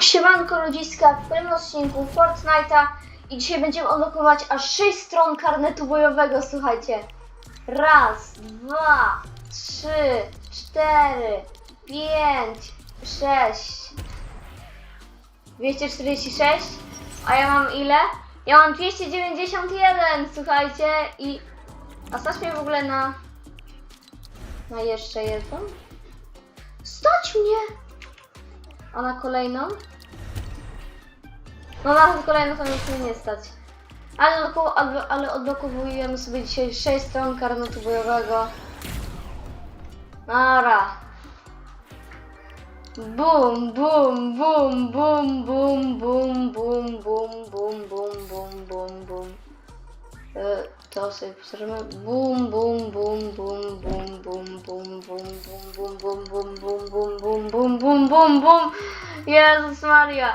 Siemanko ludziska, w kolejnym odcinku Fortnite'a i dzisiaj będziemy odblokować aż 6 stron karnetu bojowego, słuchajcie. Raz, dwa, trzy, cztery, pięć, sześć. 246? A ja mam ile? Ja mam 291, słuchajcie, i... A stać mnie w ogóle na... Na jeszcze jedną? Stać mnie! A na kolejną? No na kolejną to już mnie nie stać. Ale, ale odblokowujemy sobie dzisiaj 6 stron karnetu bojowego. Nara. Bum, bum, bum, bum, bum, bum, bum, bum, bum, bum, bum, bum, bum. E, To sobie. Bum, bum, bum, bum, bum, bum, bum, bum, bum, bum, bum, bum, bum, bum, bum, bum, bum, bum, bum. Jezus Maria.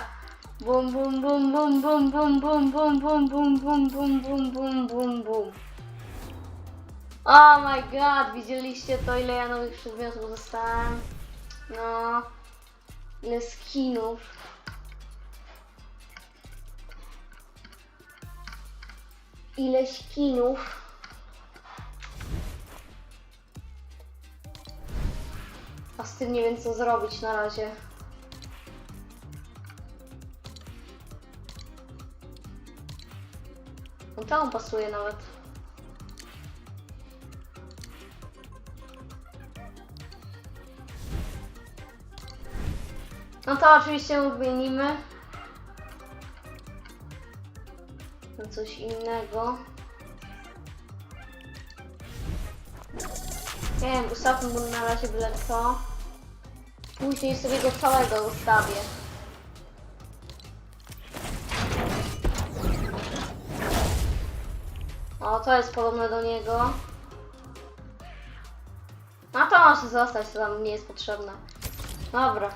Bum, bum, bum, bum, bum, bum, bum, bum, bum, bum, bum, bum, bum, bum, bum, bum. Oh my god, widzieliście to ile ja nowych przedmiotów dostałem? No, ile skinów. Ile skinów. A z tym nie wiem co zrobić na razie. On tam pasuje nawet. No to oczywiście odmienimy. Coś innego. Nie wiem, ustawmy mu na razie byle co. Później sobie go całego ustawię. O, to jest podobne do niego. A to może zostać, to tam nie jest potrzebne. Dobra.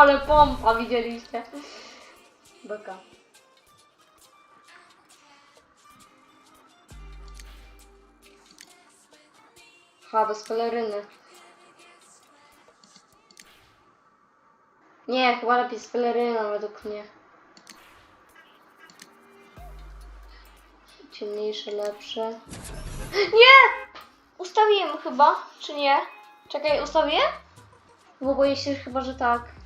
Ale pompa, widzieliście? Beka. Ha, bez peleryny. Nie, chyba lepiej z peleryną według mnie. Ciemniejsze, lepsze. Nie! Ustawiłem chyba, czy nie? Czekaj, ustawię? Bo boję się chyba, że tak.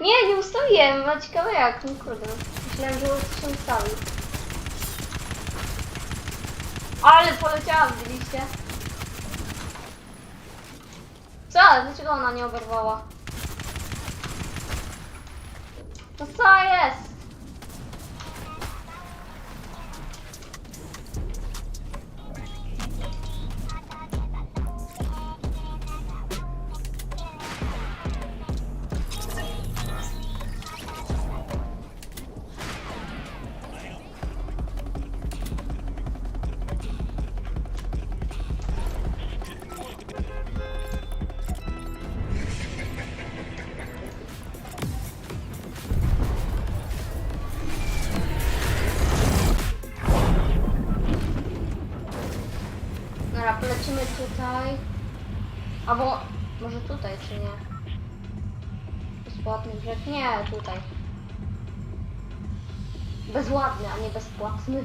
Nie, nie ustawiłem, a ciekawe jak, no kurde. Myślałem, że się ustawi. Ale poleciałam, widzieliście? Co? Dlaczego ona nie oberwała? No co jest? Tutaj. Albo może tutaj, czy nie? Bezpłatny brzeg? Nie, tutaj. Bezładny, a nie bezpłatny.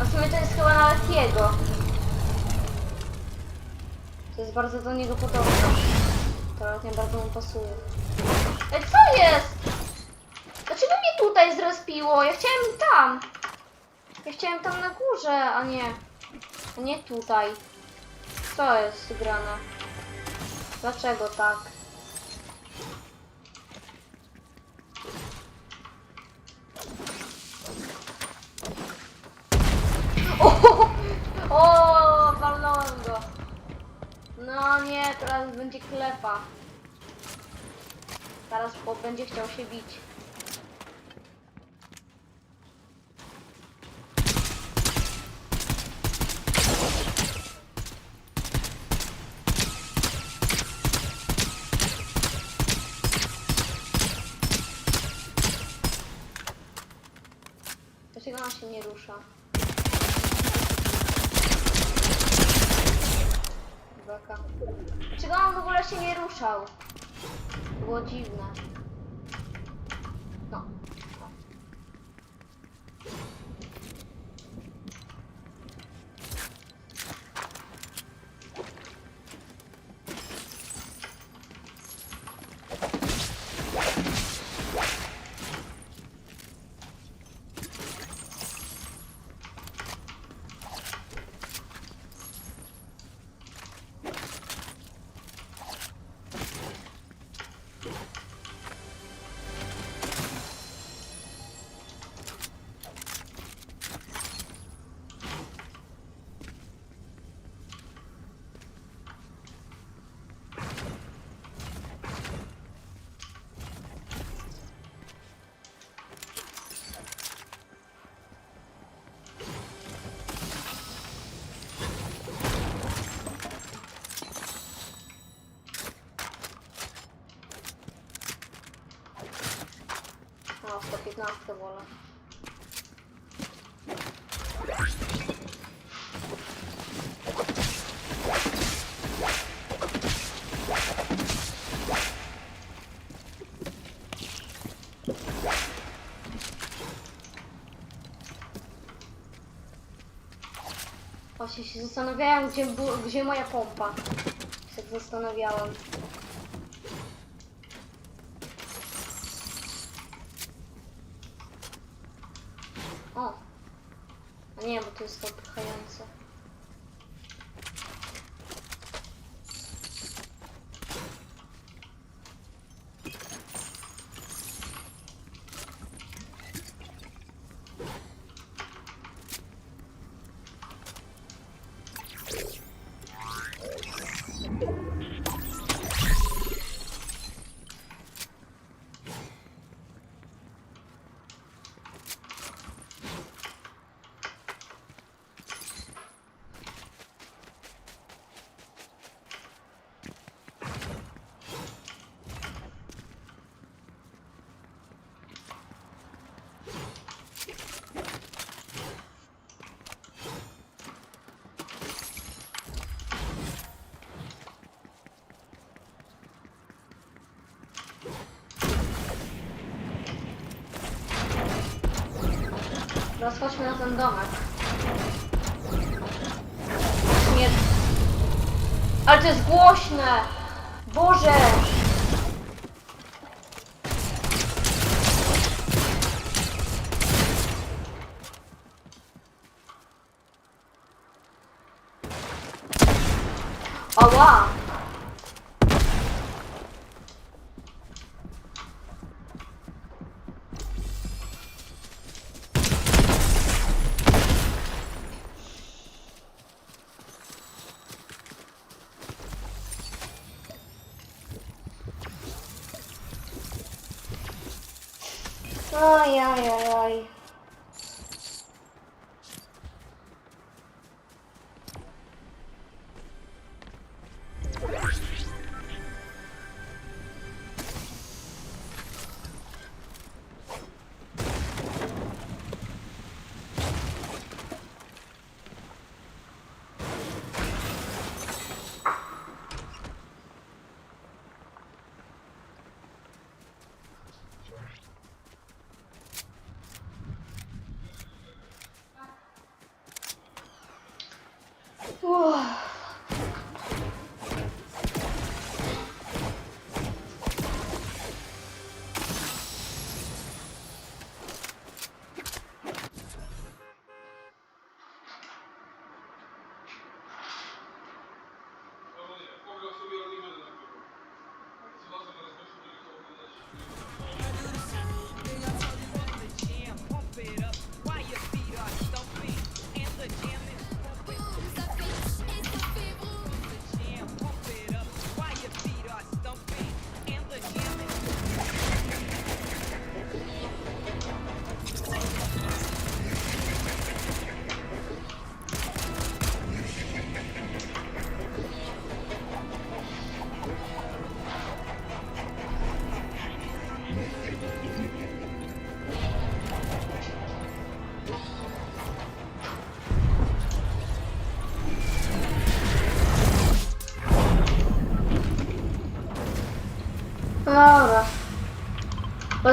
A w sumie to jest chyba nawet jego. To jest bardzo do niego podobne. To nawet nie bardzo mu pasuje. Ej, co jest? Dlaczego mnie tutaj zrespiło? Ja chciałem tam. Ja chciałem tam na górze, a nie. A nie tutaj. Co jest grane? Dlaczego tak? O, o, walnąłem go. No nie, teraz będzie klepa. Zaraz chłop będzie chciał się bić. 15 wolę. Właśnie się zastanawiałem, gdzie, gdzie moja pompa. Tak się zastanawiałem. Teraz chodźmy na ten domek. Nie. Ale to jest głośne! Boże! Ała!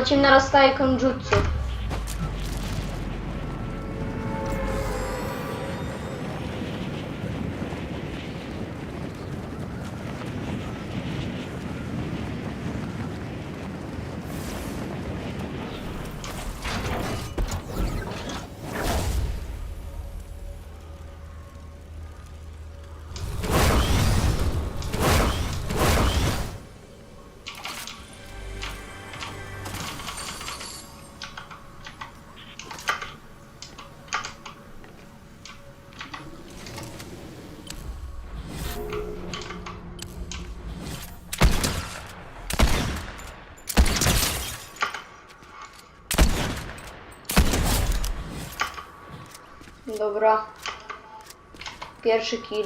Lecimy na rozstaje konjutsu. Dobra. Pierwszy kill.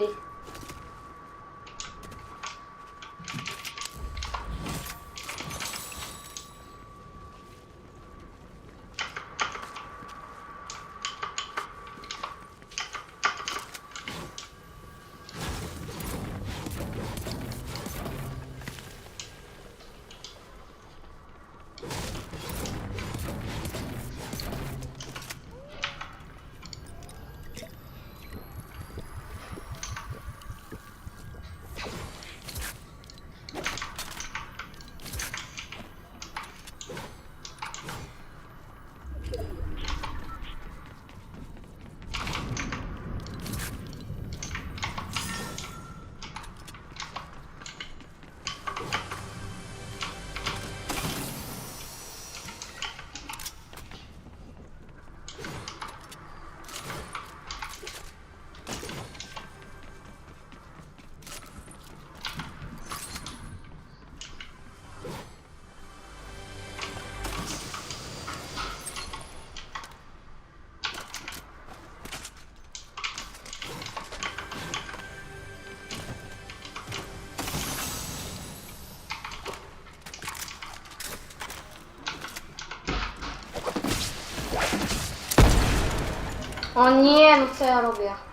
O nie, no co ja robię?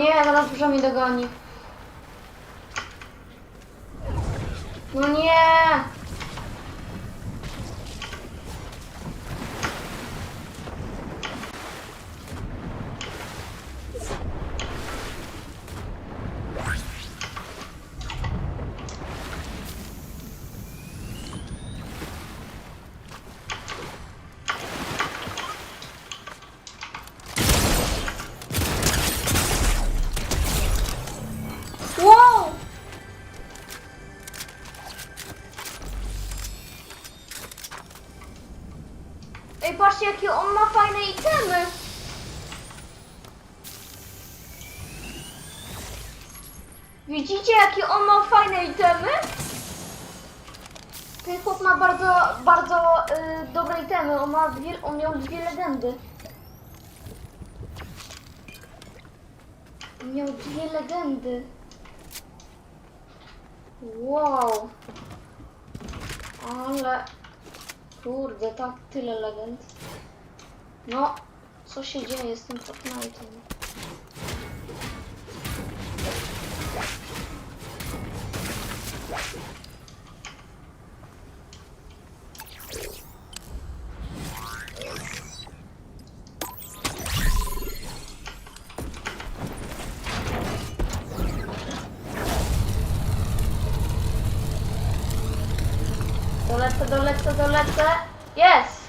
Nie, zaraz burza mi dogoni. No nie! Ej, patrzcie jakie on ma fajne itemy. Widzicie jakie on ma fajne itemy? Ten chłop ma bardzo, bardzo y, dobre itemy. On, ma dwie, on miał dwie legendy. On miał dwie legendy. Wow. Ale... Kurde, tak tyle legend. No, co się dzieje z tym Fortnite'em? Dolecę, dolecę. Jest!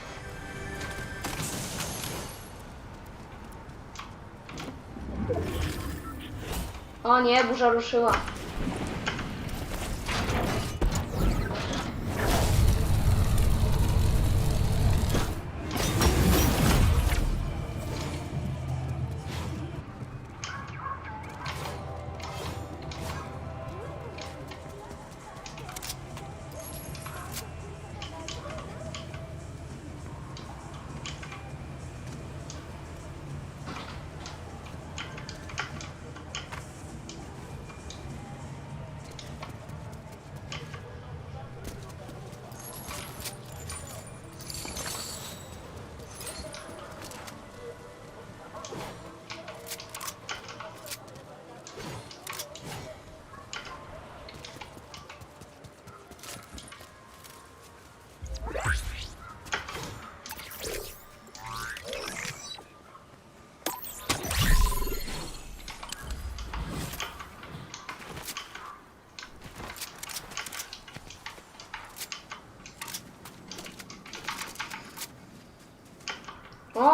O nie, burza ruszyła.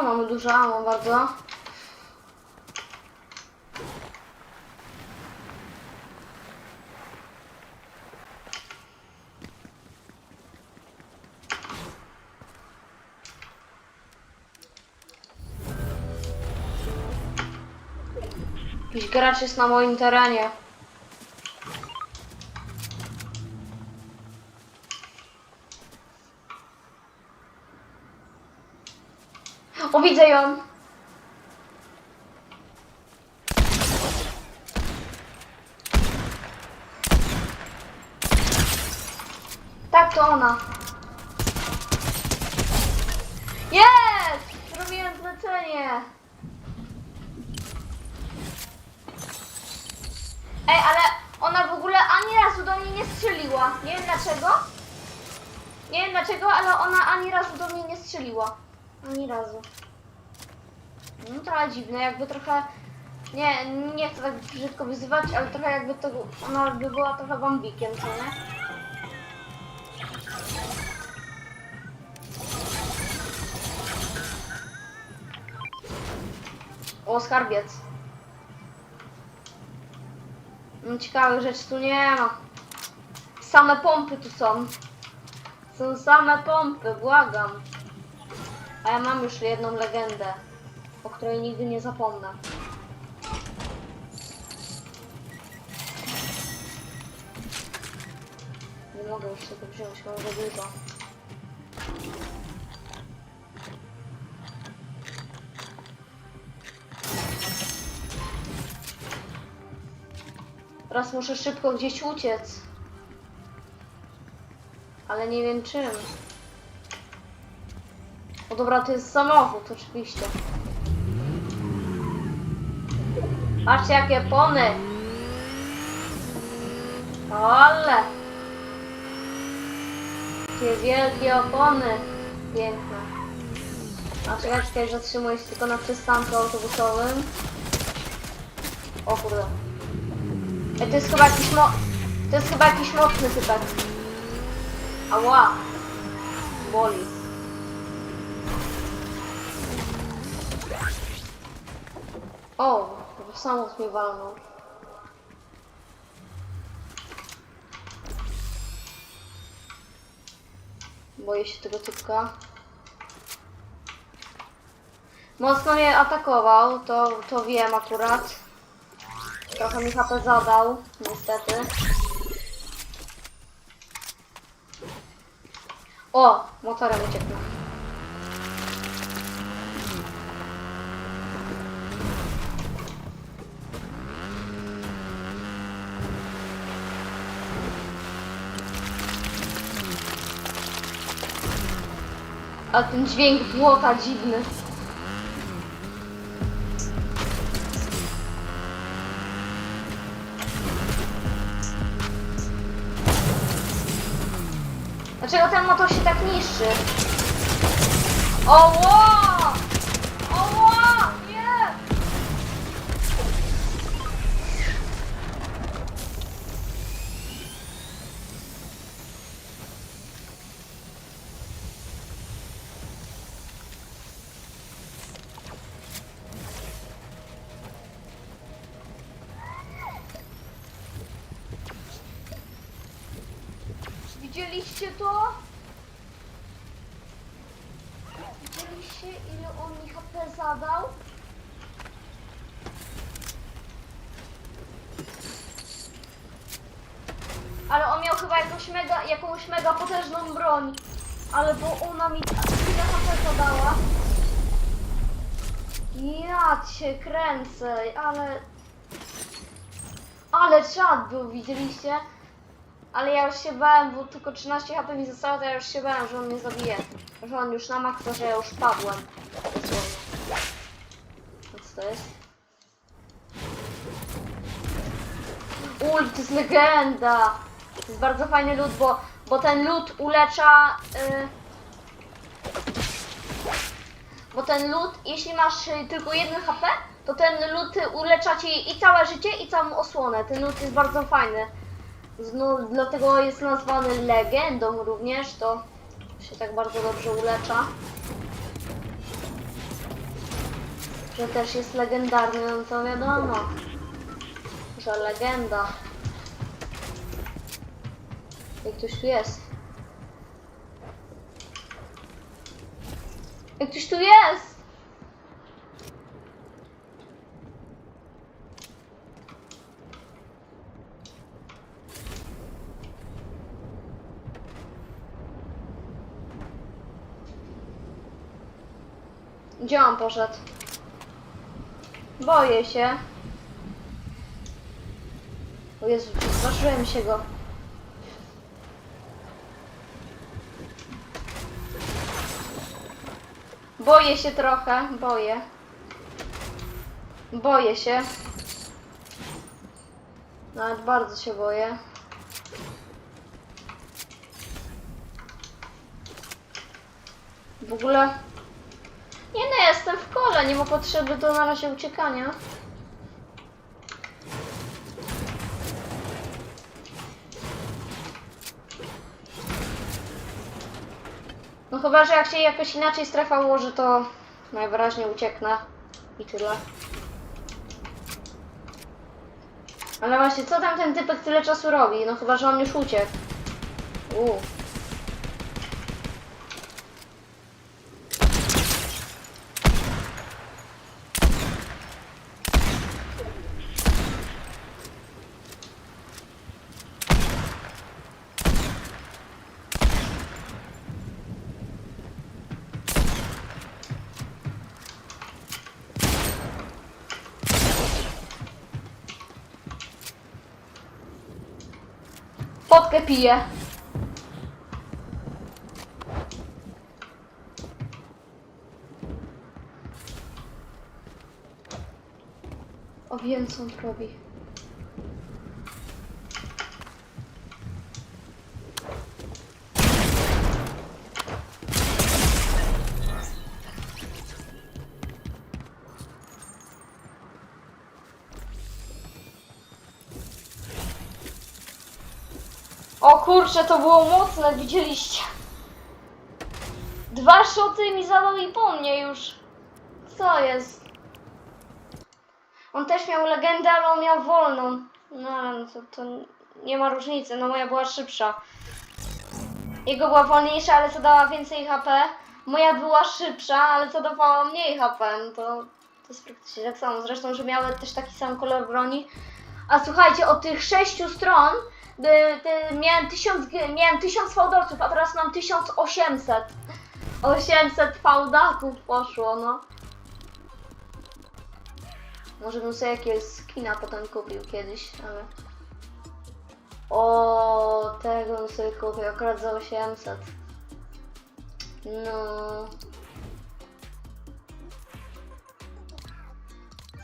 O, mamy dużo ammo bardzo. Jakiś gracz jest na moim terenie. O, widzę ją. Tak, to ona. Jest! Zrobiłem zlecenie. Ej, ale ona w ogóle ani razu do mnie nie strzeliła. Nie wiem dlaczego. Nie wiem dlaczego, ale ona ani razu do mnie nie strzeliła. Ani razu. No trochę dziwne, jakby trochę... Nie, nie chcę tak brzydko wyzywać, ale trochę jakby to... Ona by była trochę bambikiem, co nie? O, skarbiec. No, ciekawych rzeczy tu nie ma. Same pompy tu są. Są same pompy, błagam. A ja mam już jedną legendę, o której nigdy nie zapomnę. Nie mogę już tego wziąć, mam za dużo. Teraz muszę szybko gdzieś uciec. Ale nie wiem czym. O dobra, to jest samochód, oczywiście. Patrzcie jakie pony. Ale. Jakie wielkie opony. Piękne. A czekaj, czekaj, zatrzymuję się tylko na przystanku autobusowym. O kurde. Ej, to jest chyba jakiś mo... To jest chyba jakiś mocny typek. Ała. Boli. O, samolot mnie walnął. Boję się tego typka. Mocno mnie atakował, to, to wiem akurat. Trochę mi HP zadał, niestety. O! Motorem ucieknął. A ten dźwięk błota dziwny. Dlaczego ten motor się tak niszczy? Oła! Oła! Nie! Widzieliście to? Widzieliście ile on mi HP zadał? Ale on miał chyba jakąś mega, jakąś mega potężną broń. Ale bo ona mi tyle HP zadała. Ja kręcę, ale... Ale czad był, widzieliście? Ale ja już się bałem, bo tylko 13 HP mi zostało, to ja już się bałem, że on mnie zabije. Że on już na maksa, że ja już padłem. Co to jest? Ult, to jest legenda! To jest bardzo fajny lód, bo, bo ten lód ulecza... y, bo ten lód, jeśli masz y, tylko jeden HP, to ten lód ulecza ci i całe życie, i całą osłonę. Ten lód jest bardzo fajny. No, dlatego jest nazwany legendą również, to się tak bardzo dobrze ulecza. Że też jest legendarny, no to wiadomo, że legenda. Jak ktoś tu jest. Jak ktoś tu jest! Gdzie on poszedł? Boję się. O Jezu, przestraszyłem się go. Boję się trochę, boję. Boję się. Nawet bardzo się boję. W ogóle... Jestem w kole, nie ma potrzeby do na razie uciekania. No chyba, że jak się jakoś inaczej strefa ułoży, to najwyraźniej ucieknę. I tyle. Ale właśnie, co tam ten typek tyle czasu robi? No chyba, że on już uciekł. Uuu. Potkę piję. O wiem co on robi. Kurczę, to było mocne, widzieliście. Dwa szoty mi zadał i po mnie już. Co jest? On też miał legendę, ale on miał wolną. No ale no to, to nie ma różnicy, no moja była szybsza. Jego była wolniejsza, ale zadała więcej HP. moja była szybsza, ale zadawała mniej HP, no to, to jest praktycznie tak samo. Zresztą, że miały też taki sam kolor broni. A słuchajcie, od tych sześciu stron miałem tysiąc, g- miałem tysiąc fałdolców, a teraz mam 1800. 800 fałdaków poszło, no. Może bym sobie jakiegoś skina potem kupił kiedyś, ale... O, tego bym sobie kupił akurat za 800. No.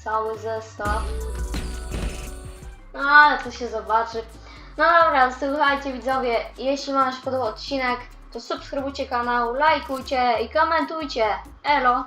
Cały zestaw. No, ale to się zobaczy. No dobra, słuchajcie widzowie, jeśli Wam się podobał odcinek, to subskrybujcie kanał, lajkujcie i komentujcie. Elo!